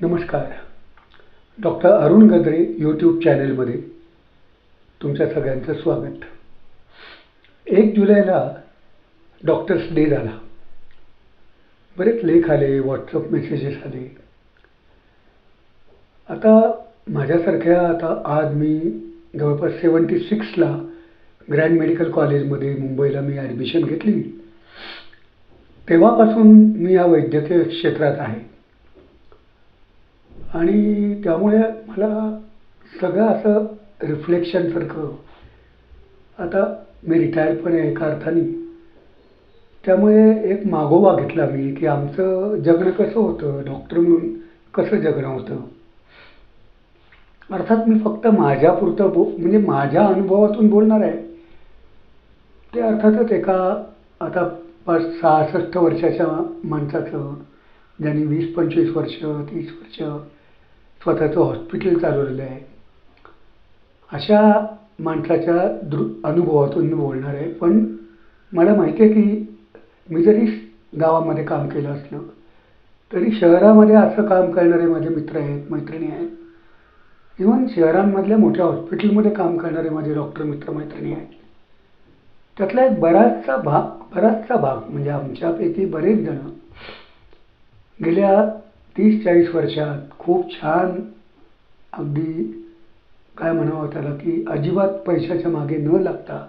नमस्कार. Doctor Arun Gadre YouTube चॅनेलमध्ये तुमच्या सगळ्यांचं स्वागत. एक जुलैला डॉक्टर्स डे झाला. बरेच लेख आले व्हॉट्सअप मेसेजेस आले. आता माझ्यासारख्या आता आज मी जवळपास सेवन्टी सिक्सला ग्रँड मेडिकल कॉलेजमध्ये मुंबईला मी ॲडमिशन घेतली. तेव्हापासून मी या वैद्यकीय क्षेत्रात आहे. आणि त्यामुळे मला सगळं असं रिफ्लेक्शनसारखं आता मी रिटायर्ड पण आहे एका अर्थाने. त्यामुळे एक मागोवा घेतला मी की आमचं जगणं कसं होतं डॉक्टर म्हणून कसं जगणं होतं. अर्थात मी फक्त माझ्यापुरतं बो म्हणजे माझ्या अनुभवातून बोलणार आहे. ते अर्थातच एका आता पाच सहासष्ट वर्षाच्या माणसाचं ज्यांनी वीस पंचवीस वर्ष तीस वर्ष स्वतःचं हॉस्पिटल चालवलेलं आहे. अशा माणसाच्या दृ अनुभवातून मी बोलणार आहे. पण मला माहिती आहे की मी जरी गावामध्ये काम केलं असलं तरी शहरामध्ये असं काम करणारे माझे मित्र आहेत मैत्रिणी आहेत. इवन शहरांमधल्या मोठ्या हॉस्पिटलमध्ये काम करणारे माझे डॉक्टर मित्र मैत्रिणी आहेत. त्यातला एक बराचसा भाग बराचसा भाग म्हणजे आमच्यापैकी बरेच जण गेल्या तीस चाळीस वर्षात खूप छान अगदी काय म्हणावं त्याला की अजिबात पैशाच्या मागे न लागता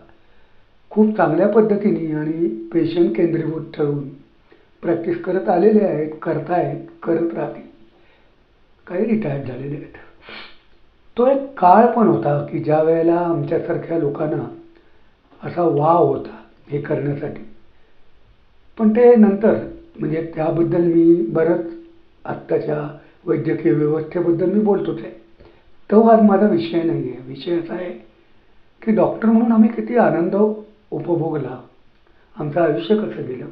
खूप चांगल्या पद्धतीने आणि पेशंट केंद्रीभूत ठरवून प्रॅक्टिस करत आलेले आहेत करतायत करत राहतील. काही रिटायर्ड झालेले आहेत. तो एक काळ पण होता की ज्या वेळेला आमच्यासारख्या लोकांना असा वाव होता हे करण्यासाठी. पण ते नंतर म्हणजे त्याबद्दल मी बरंच आत्ताच्या वैद्यकीय व्यवस्थेबद्दल मी बोलतोच आहे तो आज माझा विषय नाही आहे विषय असा आहे की डॉक्टर म्हणून आम्ही किती आनंद उपभोगला. आमचं आयुष्य कसं गेलं?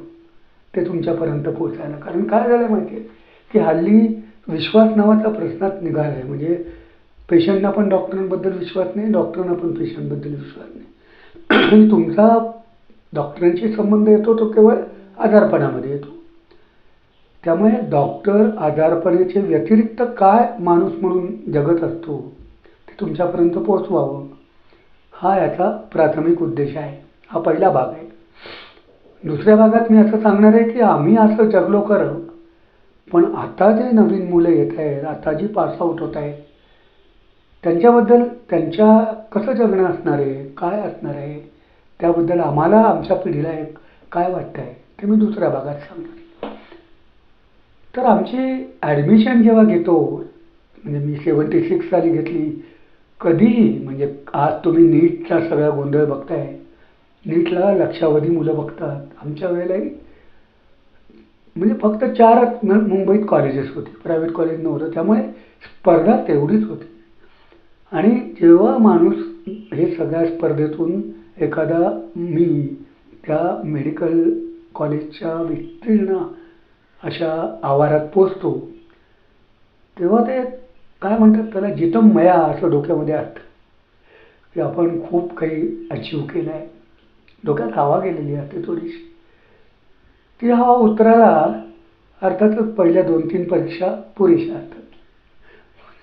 ते तुमच्यापर्यंत पोचायला कारण काय झालं माहिती आहे की हल्ली विश्वास नावाचा प्रश्नात निघाला आहे म्हणजे पेशंटना पण डॉक्टरांबद्दल विश्वास नाही डॉक्टरांना पण पेशंटबद्दल विश्वास नाही. आणि तुमचा डॉक्टरांशी संबंध येतो तो केवळ आजारपणामध्ये येतो. त्यामुळे डॉक्टर आजारपणाचे व्यतिरिक्त काय माणूस म्हणून जगत असतो ते तुमच्यापर्यंत पोचवावं हा याचा प्राथमिक उद्देश आहे. हा पहिला भाग आहे. दुसऱ्या भागात मी असं सांगणार आहे की आम्ही असं जगलो खरं पण आता जे नवीन मुलं येत आहेत आता जी पास आऊट होत आहेत त्यांच्याबद्दल त्यांच्या कसं जगणं असणार आहे काय असणार आहे त्याबद्दल आम्हाला आमच्या पिढीला एक काय वाटतं आहे ते मी दुसऱ्या भागात सांगणार तर आमची ॲडमिशन जेव्हा घेतो म्हणजे मी सेवन्टी सिक्स साली घेतली कधीही म्हणजे आज तुम्ही नीटचा सगळा गोंधळ बघताय नीटला लक्षावधी मुलं बघतात. आमच्या वेळेलाही म्हणजे फक्त चारच मुंबईत कॉलेजेस होती प्रायव्हेट कॉलेज नव्हतं. त्यामुळे स्पर्धा तेवढीच होती. आणि जेव्हा माणूस हे सगळ्या स्पर्धेतून एखादा मी त्या मेडिकल कॉलेजच्या विस्तीर्ण अशा आवारात पोचतो. तेव्हा ते काय म्हणतात त्याला जितम मया असं डोक्यामध्ये असतं. की आपण खूप काही अचीव केलं आहे डोक्यात हवा गेलेली असते थोडीशी. ती हवा उतरायला अर्थातच पहिल्या दोन तीन परीक्षा पुरेशा असतात.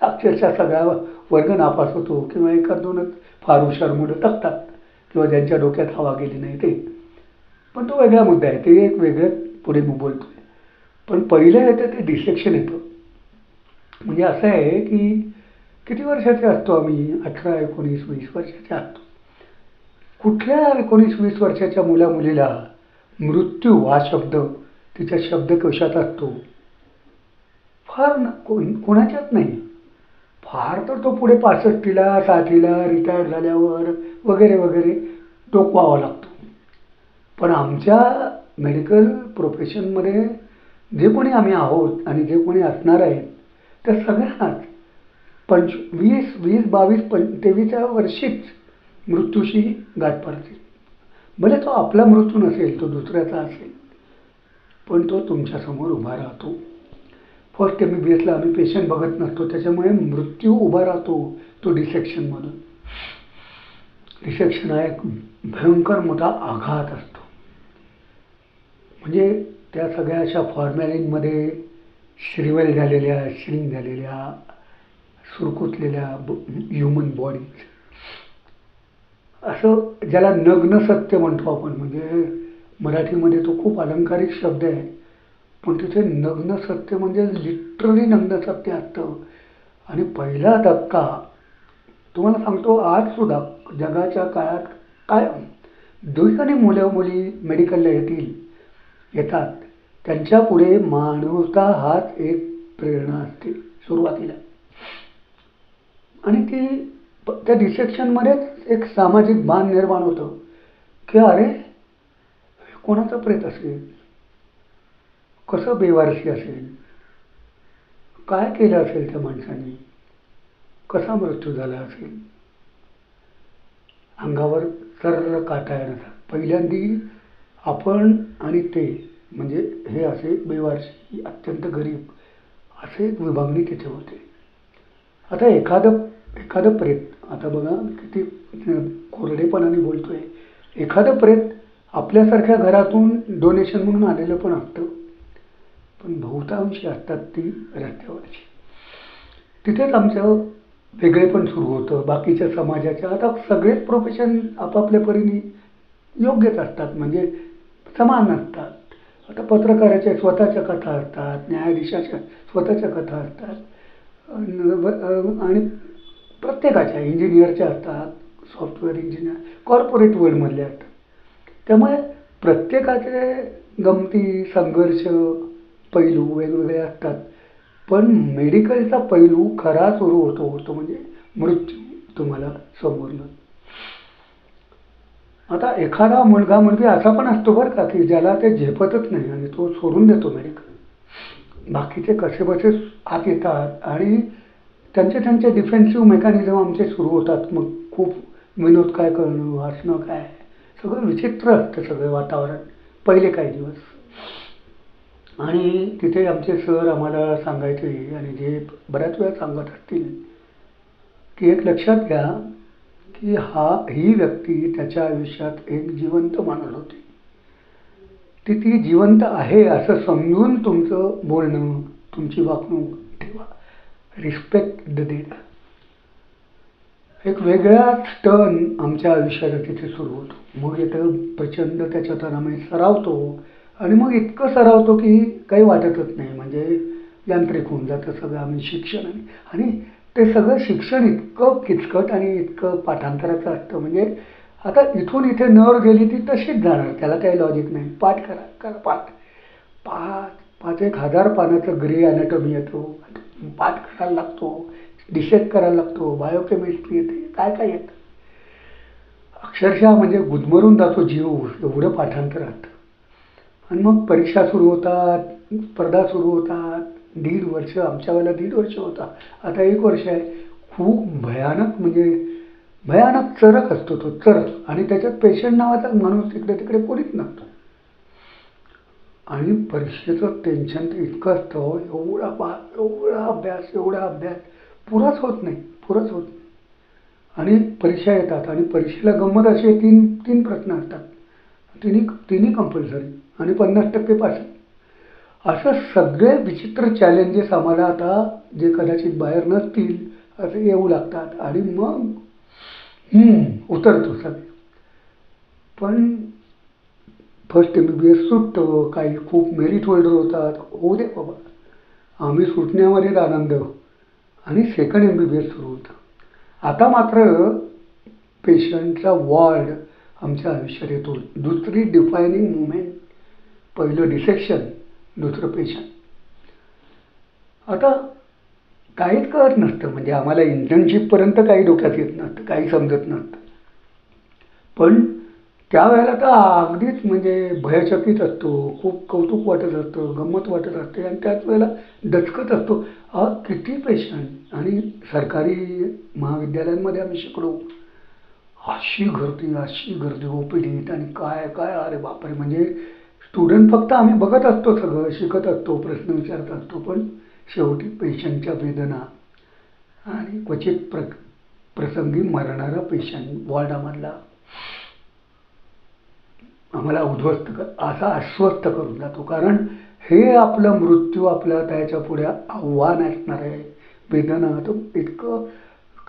अक्षरशः सगळ्या वर्ग नापास होतो किंवा एका दोनच फार हुशार मुलं तकतात किंवा ज्यांच्या डोक्यात हवा गेली नाही ते. पण तो वेगळा मुद्दा आहे. ते एक वेगळं पुढे मी बोलतो पण पहिलं येतं ते डिसेक्शन येतं. म्हणजे असं आहे की किती वर्षाचे असतो आम्ही? अठरा एकोणीस वीस वर्षाचे असतो. कुठल्या एकोणीस वीस वर्षाच्या मुला मुलीला मृत्यू हा शब्द तिच्या शब्दकोशात असतो? फार न कोण कोणाच्याच नाही. फार तर तो पुढे पासष्टीला साठीला रिटायर्ड झाल्यावर वगैरे वगैरे टोकवावा लागतो. पण आमच्या मेडिकल प्रोफेशनमध्ये जे कोणी आम्ही आहोत आणि जे कोणी असणार आहेत त्या सगळ्यांनाच पंच वीस वीस बावीस पं तेवीसच्या वर्षीच मृत्यूशी गाठ पडते भले तो आपला मृत्यू नसेल तो दुसऱ्याचा असेल पण तो तुमच्यासमोर उभा राहतो. फर्स्ट एम बी बी एसला आम्ही पेशंट बघत नसतो त्याच्यामुळे मृत्यू उभा राहतो तो डिसेक्शनमधून डिसेक्शन हा एक भयंकर मोठा आघात असतो. म्हणजे त्या सगळ्या अशा फॉर्मॅलिनमध्ये श्रीवल झालेल्या श्रिंग झालेल्या सुरकुतलेल्या ह्युमन बॉडीज असं ज्याला नग्न सत्य म्हणतो आपण म्हणजे मराठीमध्ये तो खूप अलंकारिक शब्द आहे पण तिथे नग्न सत्य म्हणजे लिटरली नग्न सत्य असतं. आणि पहिला धक्का तुम्हाला सांगतो आजसुद्धा जगाच्या काळात काय जो मुलं मुली मेडिकलला येतील. येतात. त्यांच्या पुढे मानवता हाच एक प्रेरणा असते सुरुवातीला. आणि ती त्या डिसेक्शनमध्येच एक सामाजिक भान निर्माण होतं. की अरे कोणाचा कोणाचं प्रेत असेल? कसं बेवारशी असेल? काय केलं असेल त्या माणसाने? कसा मृत्यू झाला असेल? अंगावर सर्र काटा येण्याचा पहिल्यांदी आपण आणि ते म्हणजे हे असे बेवारसी अत्यंत गरीब असे एक विभागणी तिथे होते आता एखादं एखादं प्रेत आता बघा किती कोरडेपणाने बोलतोय. एखादं प्रेत आपल्यासारख्या घरातून डोनेशन म्हणून आलेलं पण असतं. पण बहुतांशी असतात ती रस्त्यावरची. तिथेच आमचं वेगळेपण सुरू होतं. बाकीच्या समाजाच्या आता सगळेच प्रोफेशन आपापल्या परीने योग्यच असतात. म्हणजे समान नसतात. आता पत्रकाराच्या स्वतःच्या कथा असतात न्यायाधीशाच्या स्वतःच्या कथा असतात. आणि प्रत्येकाच्या इंजिनियरच्या असतात सॉफ्टवेअर इंजिनियर कॉर्पोरेट वर्ल्डमधले असतात. त्यामुळे प्रत्येकाचे गमती संघर्ष पैलू वेगवेगळे असतात. पण मेडिकलचा पैलू खरा सुरू होतो होतो म्हणजे मृत्यू तुम्हाला समोरलं आता एखादा मुलगा मुलगी असा पण असतो बरं का की ज्याला ते झेपतच नाही आणि तो सोडून देतो मेडिकल बाकीचे कसे बसे आत येतात आणि त्यांचे त्यांचे डिफेन्सिव्ह मेकॅनिझम आमचे सुरू होतात. मग खूप विनोद काय करणं हसणं काय? सगळं विचित्र असतं सगळं वातावरण. पहिले काही दिवस. आणि तिथे आमचे सर आम्हाला सांगायचे आणि जे बऱ्याच वेळा सांगत असतील की एक लक्षात घ्या की हा ही व्यक्ती त्याच्या आयुष्यात एक जिवंत माणूस होती. ती ती जिवंत आहे असं समजून तुमचं बोलणं तुमची वागणूक ठेवा. रिस्पेक्ट द डेड एक वेगळाच टर्न आमच्या आयुष्याला तिथे सुरू होतो. मग येतं प्रचंड त्याच्यात आम्ही सरावतो आणि मग इतकं सरावतो की काही वाटतच नाही. म्हणजे यांत्रिक होऊन जातं सगळं. आम्ही शिक्षण आणि ते सगळं शिक्षण इतकं किचकट आणि इतकं पाठांतराचं असतं. म्हणजे आता इथून इथे नर गेली ती तशीच जाणार. त्याला काही लॉजिक नाही. पाठ करा करा पाठ. पाच पाच एक हजार पानाचं ग्रे अॅनाटॉमी येतो. पाठ करायला लागतो. डिसेक्ट करायला लागतो. बायोकेमिस्ट्री येते. काय काय येतं? अक्षरशः म्हणजे गुदमरून जातो जीव. एवढं पाठांतर राहतं आणि मग परीक्षा सुरू होतात स्पर्धा सुरू होतात. दीड वर्ष आमच्या वेळेला दीड वर्ष होता. आता एक वर्ष आहे. खूप भयानक म्हणजे भयानक चरक असतो तो चरक. आणि त्याच्यात पेशंट नावाचा माणूस इकडे तिकडे कोणीच नसतो आणि परीक्षेचं टेन्शन तर इतकं असतं एवढा बा एवढा अभ्यास एवढा अभ्यास. पुराच होत नाही पुराच होत नाही. आणि परीक्षा येतात आणि परीक्षेला गंमत असे तीन तीन प्रश्न असतात. तिन्ही तिन्ही कंपल्सरी आणि पन्नास टक्के पास. असं सगळे विचित्र चॅलेंजेस आम्हाला आता जे कदाचित बाहेर नसतील असे येऊ लागतात. आणि मग उतरतो सगळे. पण first M B B S सुटतो काही खूप मेरिट होल्डर होतात. होऊ दे बाबा. आम्ही सुटण्यामध्येच आनंद. आणि second M B B S सुरू होतं. आता मात्र पेशंटचा वॉर्ड आमच्या आयुष्यात येतो. दुसरी डिफायनिंग मुमेंट पहिलं डिसेक्शन दुसरं पेशंट आता काहीच कळत नसतं. म्हणजे आम्हाला इंटर्नशिपपर्यंत काही डोक्यात येत नसतं. काही समजत नसतं. पण त्यावेळेला तर अगदीच म्हणजे भयचकित असतो. खूप कौतुक वाटत असतं. गंमत वाटत असते. आणि त्याच वेळेला दचकत असतो. अ किती पेशंट आणि सरकारी महाविद्यालयांमध्ये आम्ही शिकलो. अशी गर्दी अशी गर्दी ओ पी डीत आणि काय काय? अरे बापरे. म्हणजे स्टुडंट फक्त आम्ही बघत असतो सगळं शिकत असतो प्रश्न विचारत असतो पण शेवटी पेशंटच्या वेदना आणि क्वचित प्र प्रसंगी मरणारा पेशंट वॉर्डामधला आम्हाला उद्ध्वस्त कर असा आश्वस्त करून जातो. कारण हे आपलं मृत्यू आपल्या त्याच्या पुढे आव्हान असणार आहे. वेदना तर इतकं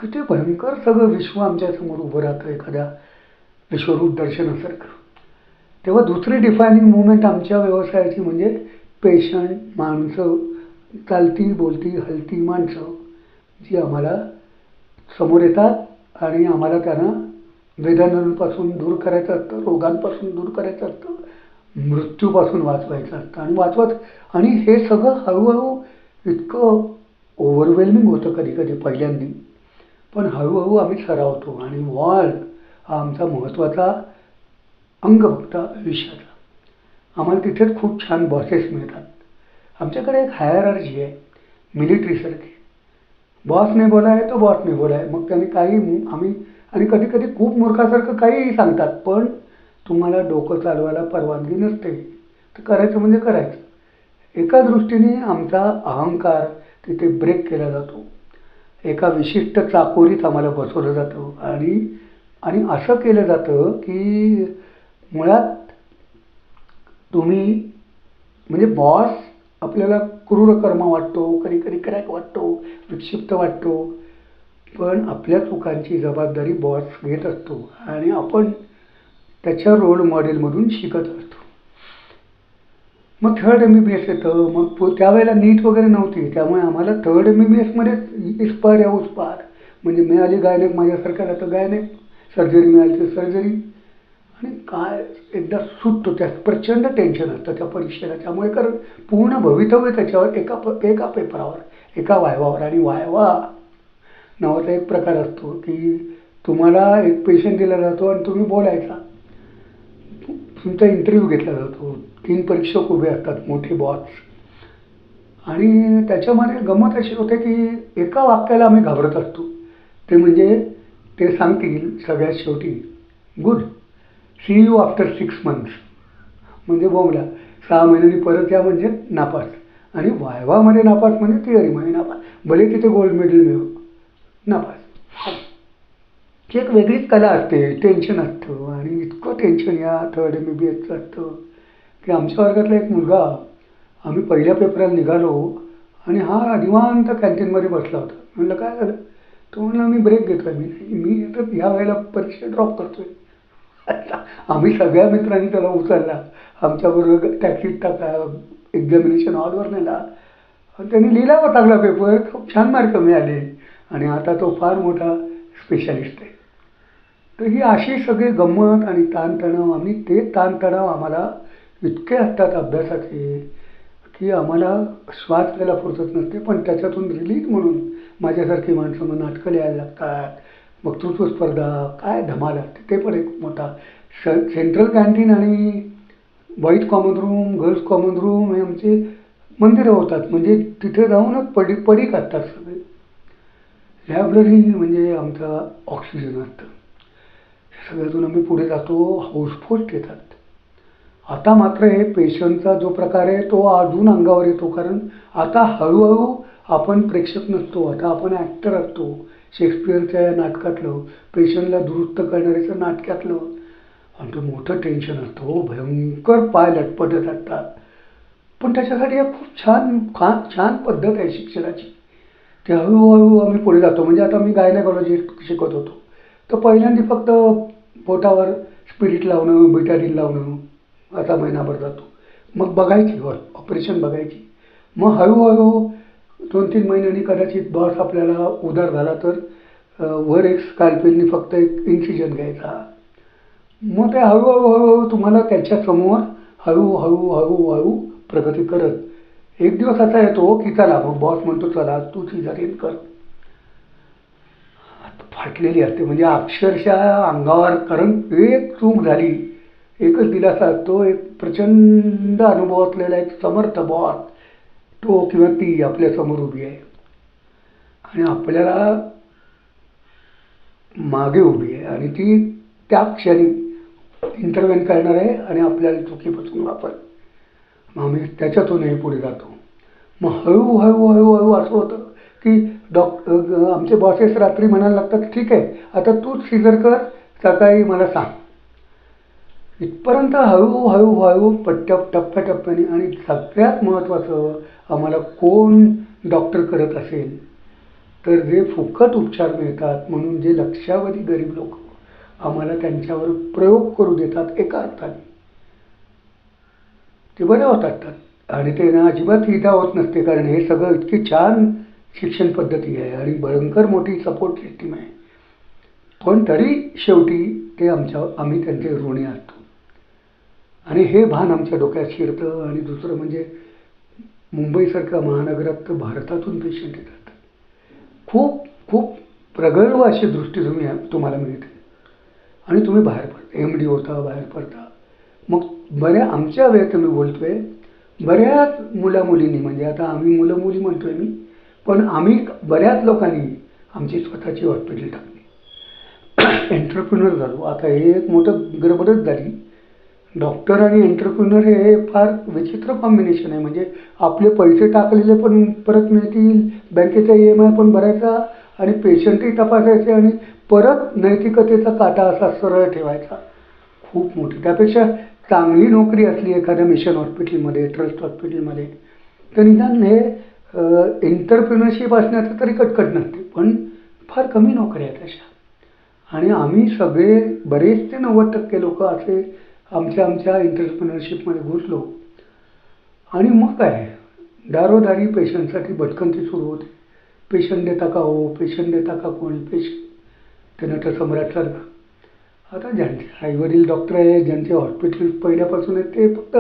किती भयंकर सगळं विश्व आमच्यासमोर उभं राहतं एखाद्या विश्वरूप दर्शनासारखं. तेव्हा दुसरी डिफायनिंग मुवमेंट आमच्या व्यवसायाची म्हणजे पेशंट माणसं चालती बोलती हलती माणसं जी आम्हाला समोर येतात आणि आम्हाला त्यांना वेदनांपासून दूर करायचं असतं रोगांपासून दूर करायचं असतं मृत्यूपासून वाचवायचं असतं आणि वाचवत आणि हे सगळं हळूहळू इतकं ओव्हरवेल्मिंग होतं कधी कधी पहिल्यांदी. पण हळूहळू आम्ही सरावतो आणि वॉल हा आमचा महत्त्वाचा अंग बघता आयुष्याचा. आम्हाला तिथेच खूप छान बॉसेस मिळतात. आमच्याकडे एक हायरार्जी आहे मिलिटरीसारखी बॉसने बोलाय तो बॉसने बोलाय मग त्यांनी काही आम्ही आणि कधी कधी खूप मूर्खासारखं काहीही सांगतात पण तुम्हाला डोकं चालवायला परवानगी नसते. तर करायचं म्हणजे करायचं. एका दृष्टीने आमचा अहंकार तिथे ब्रेक केला जातो. एका विशिष्ट चाकोरीत आम्हाला बसवलं जातं. आणि आणि असं केलं जातं की मुळात तुम्ही म्हणजे बॉस आपल्याला क्रूर कर्म वाटतो कधी कधी क्रॅक वाटतो विक्षिप्त वाटतो पण आपल्या चुकांची जबाबदारी बॉस घेत असतो आणि आपण त्याच्या रोल मॉडेलमधून शिकत असतो. मग third M B B S येतं मग पु त्यावेळेला नीट वगैरे नव्हती त्यामुळे आम्हाला थर्ड एम बी बी एसमध्येच इस्पार या उस्पार म्हणजे मिळाली गायनेक माझ्यासारख्याला तर गायनेक सर्जरी मिळाली तर सर्जरी आणि काय एकदा सुटतो त्यात प्रचंड टेन्शन असतं त्या परीक्षेला. त्यामुळे कारण पूर्ण भवितव्य त्याच्यावर एका प एका पेपरावर एका वायवावर. आणि वायवा नावाचा एक प्रकार असतो की तुम्हाला एक पेशंट दिला जातो आणि तुम्ही बोलायचा. तुमचा इंटरव्ह्यू घेतला जातो. तीन परीक्षक उभे असतात मोठे बॉस आणि त्याच्यामध्ये गंमत अशी होते की एका वाक्याला आम्ही घाबरत असतो. ते म्हणजे ते सांगतील सगळ्यात शेवटी good see you after six months म्हणजे बोंबला. सहा महिन्यांनी परत या म्हणजे नापास. आणि वायवामध्ये नापास म्हणजे थिअरीमध्ये नापास. भले तिथे गोल्ड मेडल मिळव नापास. ती एक वेगळीच कला असते. टेन्शन असतं. आणि इतकं टेन्शन या थर्ड एम बी बी एसचं असतं. की आमच्या वर्गातला एक मुलगा आम्ही पहिल्या पेपराला निघालो आणि हा निवांत कॅन्टीनमध्ये बसला होता. म्हणलं काय झालं? तो म्हणला मी ब्रेक घेतो आहे मी मी तर ह्या वेळेला परीक्षा ड्रॉप करतो आहे आम्ही सगळ्या मित्रांनी त्याला उचलला. आमच्याबरोबर टॅक्सीत टाका एक्झामिनेशन हॉलवर नेला. आणि त्यांनी लिहिला होता चांगला पेपर खूप छान मार्क मिळाले. आणि आता तो फार मोठा स्पेशालिस्ट आहे. तर ही अशी सगळी गंमत आणि ताणतणाव आम्ही ते ताणतणाव आम्हाला इतके असतात अभ्यासाचे की आम्हाला श्वास घ्यायला फुरसत नसते. पण त्याच्यातून रिलीज म्हणून माझ्यासारखी माणसं मग नाटकं लिहायला लागतात. वक्तृत्व स्पर्धा काय धमाल असते ते पण एक मोठा. स सेंट्रल कॅन्टीन आणि boys common room girls common room हे आमचे मंदिरं होतात. म्हणजे तिथे जाऊनच पडी पडी काढतात सगळे. लायब्ररी म्हणजे आमचा ऑक्सिजन असतं. सगळ्यातून आम्ही पुढे जातो हाऊसफुल येतात आता मात्र हे पेशंटचा जो प्रकार आहे तो अजून अंगावर येतो. कारण आता हळूहळू आपण प्रेक्षक नसतो आता आपण ॲक्टर असतो. शेक्सपिअरच्या या नाटकातलं पेशंटला दुरुस्त करणाऱ्याचं नाटकातलं आणि तो मोठं टेन्शन असतं. हो, भयंकर पाय लटपटत असतात. पण त्याच्यासाठी एक खूप छान खा छान पद्धत आहे शिक्षणाची. ते हळूहळू आम्ही पुढे जातो. म्हणजे आता मी गायनाकॉलॉजी शिकत होतो. तर पहिल्यांदा फक्त पोटावर स्पिरिट लावणं बिटाडीन लावणं आता महिनाभर जातो. मग बघायची ऑपरेशन बघायची. मग हळूहळू दोन तीन महिन्यांनी कदाचित बॉस आपल्याला उदार झाला तर वर एक स्काल्पेलनी फक्त एक इन्सिजन घ्यायचा. मग ते हळूहळू हळूहळू तुम्हाला त्याच्यासमोर हळूहळू हळूहळू प्रगती करत. एक दिवस असा येतो की चला मग बॉस म्हणतो चला तू सिझारियन कर. फाटलेली असते. म्हणजे अक्षरशः अंगावर कारण एक चूक झाली. एकच दिलासा असतो एक प्रचंड अनुभव असलेला एक समर्थ बॉस तो किंवा ती आपल्यासमोर उभी आहे. आणि आपल्याला मागे उभी आहे. आणि ती त्या क्षणी इंटरव्हेन करणार आहे आणि आपल्याला चुकीपासून वापर मग आम्ही त्याच्यातूनही पुढे जातो. मग हळूहळू हळूहळू असं होतं की डॉक्टर आमचे बॉसेस रात्री म्हणायला लागतात ठीक आहे आता तूच सिजर कर सकाळी मला सांग. इथपर्यंत हळूहळू हळू पट्ट्या टप्प्याटप्प्याने आणि सगळ्यात महत्त्वाचं आम्हाला कोण डॉक्टर करत असेल? तर जे फुकट उपचार मिळतात म्हणून जे लक्षावधी गरीब लोक आम्हाला त्यांच्यावर प्रयोग करू देतात एका अर्थाने. ते बरे होतात आणि ते ना अजिबात इजा होत नसते कारण हे सगळं इतकी छान शिक्षण पद्धती आहे आणि भयंकर मोठी सपोर्ट सिस्टीम आहे. पण तरी शेवटी ते आमच्या आम्ही त्यांचे ऋणी असतो आणि हे भान आमच्या डोक्यात शिरतं आणि दुसरं म्हणजे मुंबईसारख्या महानगरात तर भारतातून पेशंट येतात. खूप खूप प्रगल्भ अशी दृष्टी तुम्ही तुम्हाला मिळते. आणि तुम्ही बाहेर पडता एम डी होता बाहेर पडता. मग बऱ्या आमच्या वेळेत मी बोलतो आहे बऱ्याच मुलामुलींनी म्हणजे आता आम्ही मुलं मुली म्हणतो आहे मी पण आम्ही बऱ्याच लोकांनी आमची स्वतःची हॉस्पिटल टाकली. एंटरप्रिनर झालो. आता हे एक मोठं गडबडच झाली. डॉक्टर आणि एंटरप्रिनर हे फार विचित्र कॉम्बिनेशन आहे. म्हणजे आपले पैसे टाकलेले पण परत मिळतील बँकेचा ई एम आय पण भरायचा आणि पेशंटही तपासायचे आणि परत नैतिकतेचा काटा असा सरळ ठेवायचा. खूप मोठी. त्यापेक्षा चांगली नोकरी असली एखाद्या मिशन हॉस्पिटलमध्ये ट्रस्ट हॉस्पिटलमध्ये तर निदान हे एंटरप्रिनरशिप असण्याचं तरी कटकट नसते पण फार कमी नोकऱ्या आहेत अशा. आणि आम्ही सगळे बरेचसे नव्वद टक्के लोक असे आमच्या आमच्या एंटरप्रिनरशिपमध्ये घुसलो. आणि मग काय? दारोदारी पेशंटसाठी भटकंती सुरू होते. पेशंट देता का हो? पेशंट देता का कोणी? पेशंट ते सम्राट सम्राटसारखं आता ज्यांचे आईवडील डॉक्टर आहे ज्यांचे हॉस्पिटल पहिल्यापासून आहेत ते फक्त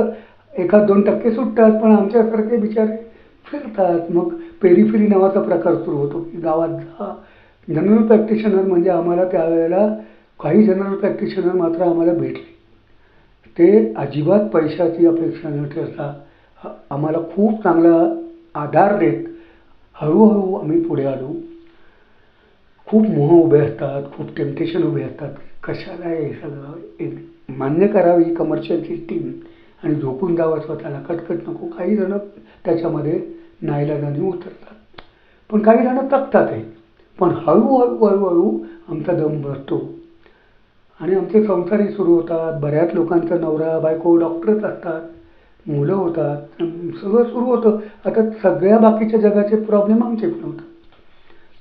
एखाद दोन टक्के सुटतात पण आमच्यासारखे बिचारे फिरतात. मग पेरीफेरी नावाचा प्रकार सुरू होतो. की गावात जा. जनरल प्रॅक्टिशनर म्हणजे आम्हाला त्यावेळेला काही जनरल प्रॅक्टिशनर मात्र आम्हाला भेटले. ते अजिबात पैशाची अपेक्षा न ठेवता आम्हाला खूप चांगला आधार देत हळूहळू आम्ही पुढे आलो. खूप मोह उभे असतात खूप टेम्पटेशन उभे असतात. कशाला हे सगळं? एक मान्य करावी कमर्शियल सिस्टीम आणि झोपून जावं स्वतःला. कटकट नको. काही जणं त्याच्यामध्ये नाईलाजाने उतरतात. पण काही जणं तकतात आहे पण हळूहळू हळूहळू आमचा दम भरतो आणि आमचे संसारही सुरू होतात. बऱ्याच लोकांचा नवरा बायको डॉक्टरच असतात. मुलं होतात. सगळं सुरू होतं. आता सगळ्या बाकीच्या जगाचे प्रॉब्लेम आमचे पण होतात.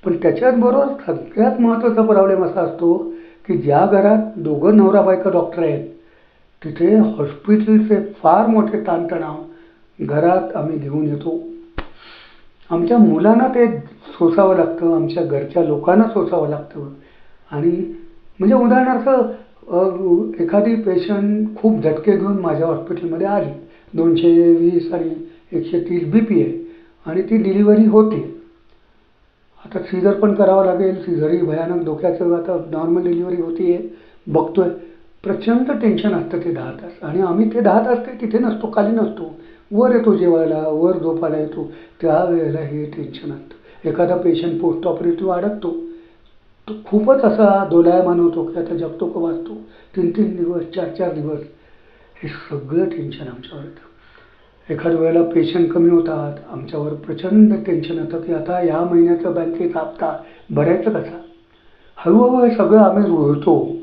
पण त्याच्याचबरोबर सगळ्यात महत्त्वाचा प्रॉब्लेम असा असतो की ज्या घरात दोघं नवरा बायका डॉक्टर आहेत तिथे हॉस्पिटलचे फार मोठे ताणतणाव घरात आम्ही घेऊन येतो. आमच्या मुलांना ते सोसावं लागतं. आमच्या घरच्या लोकांना सोसावं लागतं. आणि म्हणजे उदाहरणार्थ एखादी पेशंट खूप झटके घेऊन माझ्या हॉस्पिटलमध्ये आली. दोनशे वीस आणि एकशे तीस बी पी आहे आणि ती डिलिव्हरी होते. आता सीझर पण करावं लागेल. सीझरही भयानक धोक्याचं आता नॉर्मल डिलिव्हरी होती आहे बघतो आहे प्रचंड टेन्शन असतं ते दहा तास. आणि आम्ही ते दहा तास काही तिथे नसतो खाली नसतो. वर येतो जेवायला वर झोपायला येतो. त्यावेळेला हे टेन्शन असतं. एखादा पेशंट पोस्ट ऑपरेटिव्ह अडकतो. तो खूपच असा दोलायमान होतो की आता जगतो का वाचतो. तीन तीन दिवस चार चार दिवस. हे सगळं टेन्शन आमच्यावर येतं. एखाद्या वेळेला पेशंट कमी होतात. आमच्यावर प्रचंड टेन्शन येतं की आता या महिन्याचा बँकेचा हप्ता भरायचं कसा? हळूहळू हे सगळं आम्ही रुळतो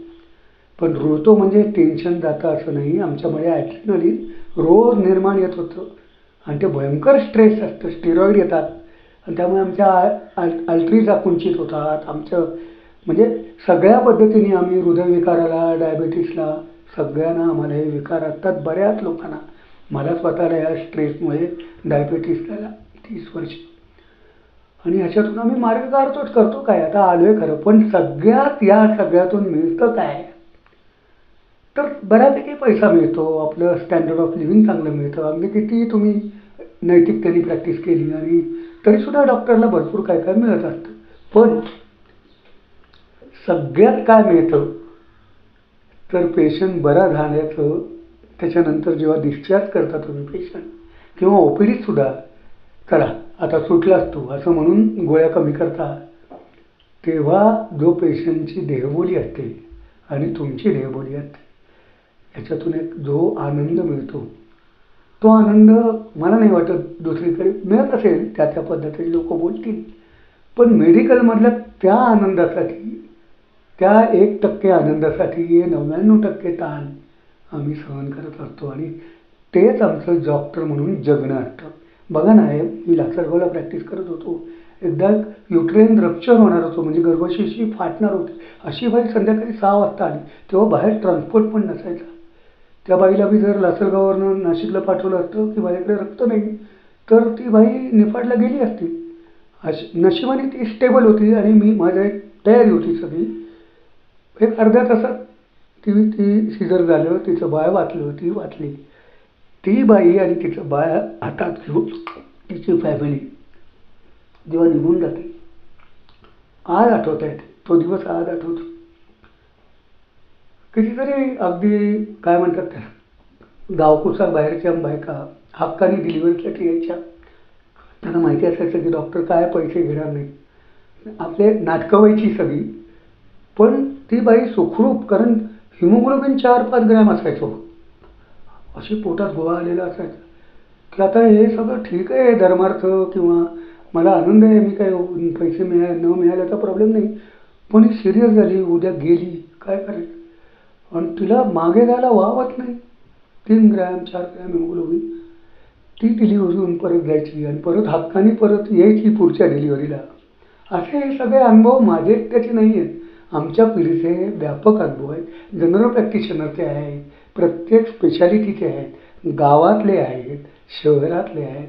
पण रुळतो म्हणजे टेन्शन जातं असं नाही. आमच्यामध्ये ॲड्रिनलिन रोज निर्माण येत होतं. आणि ते भयंकर स्ट्रेस असतं. स्टेरॉईड येतात. आणि त्यामुळे आमच्या आल अल्ट्रीज आकुंचित होतात. आमचं म्हणजे सगळ्या पद्धतीने आम्ही हृदयविकाराला डायबेटीसला सगळ्यांना आम्हाला हे विकार असतात बऱ्याच लोकांना. मला स्वतःला या स्ट्रेसमुळे डायबेटीस झाला तीस वर्ष. आणि ह्याच्यातून आम्ही मार्ग काढतोच करतो काय? आता आलो आहे खरं पण सगळ्यात या सगळ्यातून मिळतं काय? तर बऱ्यापैकी पैसा मिळतो आपलं स्टँडर्ड ऑफ लिव्हिंग चांगलं मिळतं. अगदी किती तुम्ही नैतिकतेने प्रॅक्टिस केली आणि तरीसुद्धा डॉक्टरला भरपूर काय काय मिळत असतं. पण सगळ्यात काय मिळतं? तर पेशंट बरा झाल्याचं त्याच्यानंतर जेव्हा डिस्चार्ज करता तुम्ही पेशंट किंवा ओ पी डीतसुद्धा चला आता सुटलाच तू असं म्हणून गोळ्या कमी करता तेव्हा जो पेशंटची देहबोली असते आणि तुमची देहबोली असते याच्यातून एक जो आनंद मिळतो. तो आनंद मला नाही वाटत दुसरीकडे मिळत असेल त्या त्या पद्धतीने लोक बोलतील. पण मेडिकलमधल्या त्या आनंदासाठी त्या एक टक्के आनंदासाठी नव्याण्णव टक्के ताण आम्ही सहन करत असतो. आणि तेच आमचं डॉक्टर म्हणून जगणं. असतं बघा ना हे मी लासरगावला प्रॅक्टिस करत होतो. एकदा युट्रेन रप्चर होणार होतो म्हणजे गर्भशिशी फाटणार होती. अशी बाई संध्याकाळी सहा वाजता आली. तेव्हा बाहेर ट्रान्सपोर्ट पण नसायचा. त्या बाईला मी जर लासलगाववरनं नाशिकला पाठवलं असतं की माझ्याकडे रक्त नाही तर ती बाई निफाडला गेली असती. अशी नशिबाने ती स्टेबल होती आणि मी माझ्या एक तयारी होती सगळी. एक अर्ध्या तासात ती ती सिझर झालं तिचं बाळ वाचलं ती वाचली. ती बाई आणि तिचं बाळ हातात घेऊन तिची फॅमिली जेव्हा निघून जाते आज आठवत आहेत तो दिवस आज आठवतो. कितीतरी अगदी काय म्हणतात त्या गावकुसा बाहेरच्या बायका हक्काने डिलिव्हरीसाठी यायच्या. त्यांना माहिती असायचं की डॉक्टर काय पैसे घेणार नाही. आपले नाटकं व्हायची सगळी. पण ती बाई सुखरूप कारण हिमोग्लोबिन चार पाच ग्रॅम असायचो. अशी पोटात गोळा आलेला असायचा. की आता हे सगळं ठीक आहे धर्मार्थ किंवा मला आनंद आहे मी काय पैसे मिळाले न मिळाल्याचा प्रॉब्लेम नाही. पण ही सिरियस झाली उद्या गेली काय करायचं? आणि तिला मागे जायला वावत नाही. तीन ग्रॅम चार ग्रॅम हिमोग्लोबिन. ती डिलिव्हरीहून परत जायची आणि परत हक्काने परत यायची पुढच्या डिलिव्हरीला असे हे सगळे अनुभव माझे त्याचे नाही आहेत आमच्या पिढीचे व्यापक अनुभव आहेत. जनरल प्रॅक्टिशनरचे आहेत प्रत्येक स्पेशालिटीचे आहेत गावातले आहेत शहरातले आहेत.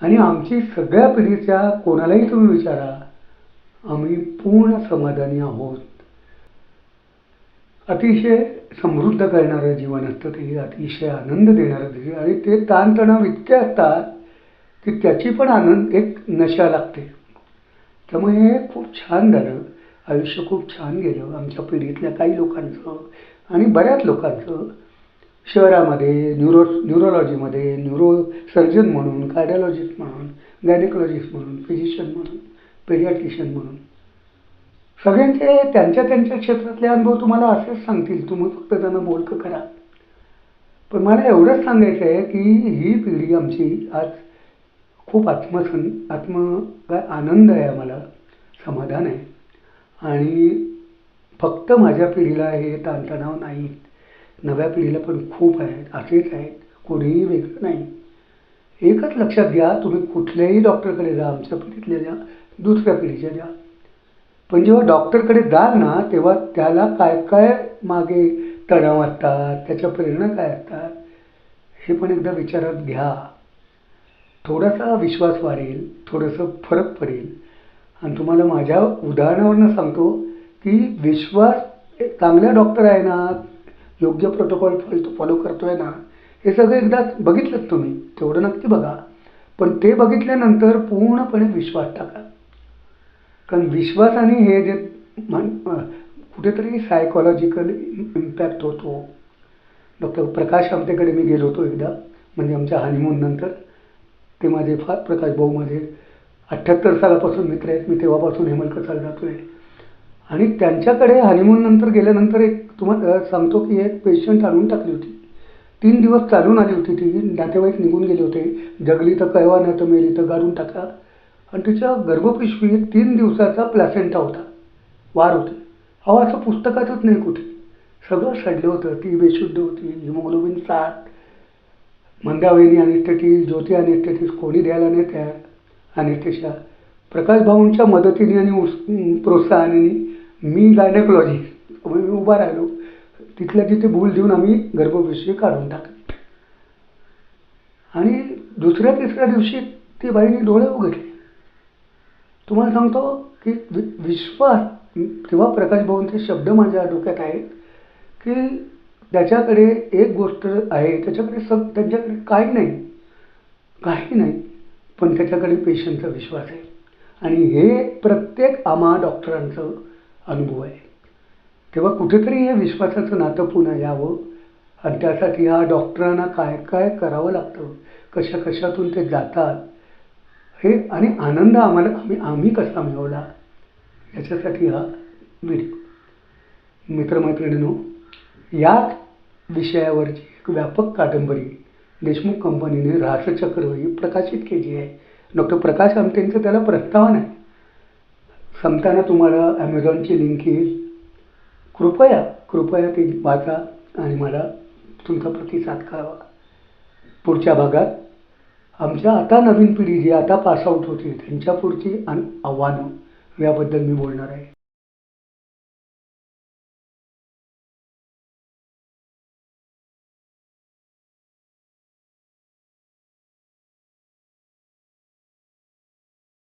आणि आमची सगळ्या पिढीच्या कोणालाही तुम्ही विचारा आम्ही पूर्ण समाधानी आहोत. अतिशय समृद्ध करणारं जीवन असतं ते अतिशय आनंद देणारं ते. आणि ते ताणतणाव इतके असतात की त्याची पण आनंद एक नशा लागते. त्यामुळे हे खूप छान झालं. आयुष्य खूप छान गेलं आमच्या पिढीतल्या काही लोकांचं आणि बऱ्याच लोकांचं. शहरामध्ये न्यूरो न्यूरोलॉजीमध्ये न्युरो सर्जन म्हणून कार्डिओलॉजिस्ट म्हणून गायनेकोलॉजिस्ट म्हणून फिजिशियन म्हणून पेडियाट्रिशियन म्हणून. सगळ्यांचे त्यांच्या त्यांच्या क्षेत्रातले अनुभव तुम्हाला असेच सांगतील. तुम्ही फक्त त्यांना बोलकं करा. पण मला एवढंच सांगायचं आहे की ही पिढी आमची आज खूप आत्मसन आत्म काय आनंद आहे आम्हाला. समाधान आहे. आणि फक्त माझ्या पिढीला हे ताणतणाव नाहीत नव्या पिढीला पण खूप आहेत असेच आहेत कोणीही वेगळं नाही. एकच लक्षात घ्या तुम्ही कुठल्याही डॉक्टरकडे जा आमच्या पिढीतल्या द्या दुसऱ्या पिढीच्या द्या पण जेव्हा डॉक्टरकडे जाल ना तेव्हा त्याला काय काय मागे तणाव असतात त्याच्या प्रेरणा काय असतात हे पण एकदा विचारात घ्या. थोडासा विश्वास वाढेल थोडंसं फरक पडेल. आणि तुम्हाला माझ्या उदाहरणावरनं सांगतो की विश्वास चांगला चांगल्या डॉक्टर आहे ना योग्य प्रोटोकॉल फॉलो फॉलो करतो आहे ना हे सगळं एकदा बघितलंच तुम्ही तेवढं नक्की बघा. पण ते बघितल्यानंतर पूर्णपणे विश्वास टाका. कारण विश्वासाने हे जे म्हण कुठेतरी सायकॉलॉजिकल इम्पॅक्ट होतो. डॉक्टर प्रकाश आमच्याकडे मी गेलो होतो एकदा म्हणजे आमच्या हनीमूननंतर ते माझे फार प्रकाश भाऊ माझे अठ्ठ्याहत्तर सालापासून मित्र आहेत. मी तेव्हापासून हेमलकचाला जातो आहे आणि त्यांच्याकडे हनीमूननंतर गेल्यानंतर एक तुम्हाला सांगतो की एक पेशंट आणून टाकली होती. तीन दिवस चालून आली होती ती. नातेवाईक निघून गेले होते. जगली तर कळवा नाही तर मेली तर गाडून टाका. आणि तिच्या गर्भपिशवीत तीन दिवसाचा प्लॅसेंटा होता. वार होती. अहो असं पुस्तकातच नाही कुठे. सगळं सडलं होतं. ती बेशुद्ध होती. हिमोग्लोबिन सात. मंदावेनी अनेस्थेटिस ज्योती अनेस्थेटिस कोणी द्यायला नाही तयार. आणि तशा प्रकाशभाऊंच्या मदतीने आणि उस प्रोत्साहनाने मी गायनेकॉलॉजिस्ट मी उभा राहिलो. तिथल्या तिथे भूल देऊन आम्ही गर्भपिशवी काढून टाकली. आणि दुसऱ्या तिसऱ्या दिवशी ती बाईने डोळे उघडले. तुम्हाला सांगतो की वि विश्वास तेव्हा प्रकाशभाऊंचे शब्द माझ्या डोक्यात आहेत की त्याच्याकडे एक गोष्ट आहे त्याच्याकडे सग त्यांच्याकडे काही नाही. काही नाही. पण त्याच्याकडे पेशंटचा विश्वास आहे. आणि हे प्रत्येक आम्हा डॉक्टरांचं अनुभव आहे. तेव्हा कुठेतरी हे विश्वासाचं नातं पुन्हा यावं. आणि त्यासाठी ह्या डॉक्टरांना काय काय करावं लागतं? कशा कशातून ते जातात? हे आणि आनंद आम्हाला आम्ही आम्ही कसा मिळवला? याच्यासाठी हा व्हिडिओ मित्रमैत्रिणींनो याच विषयावरची एक व्यापक कादंबरी देशमुख कंपनीने रासचक्र ही प्रकाशित केली आहे. डॉक्टर प्रकाश आमटेंचं त्याला प्रस्तावना आहे. संपताना तुम्हाला ॲमेझॉनची लिंक येईल. कृपया कृपया ते वाचा आणि मला तुमचा प्रतिसाद कळवा. पुढच्या भागात आमच्या आता नवीन पिढी जी आता पासआउट होती त्यांच्या पुढची आणि आव्हानं याबद्दल मी बोलणार आहे.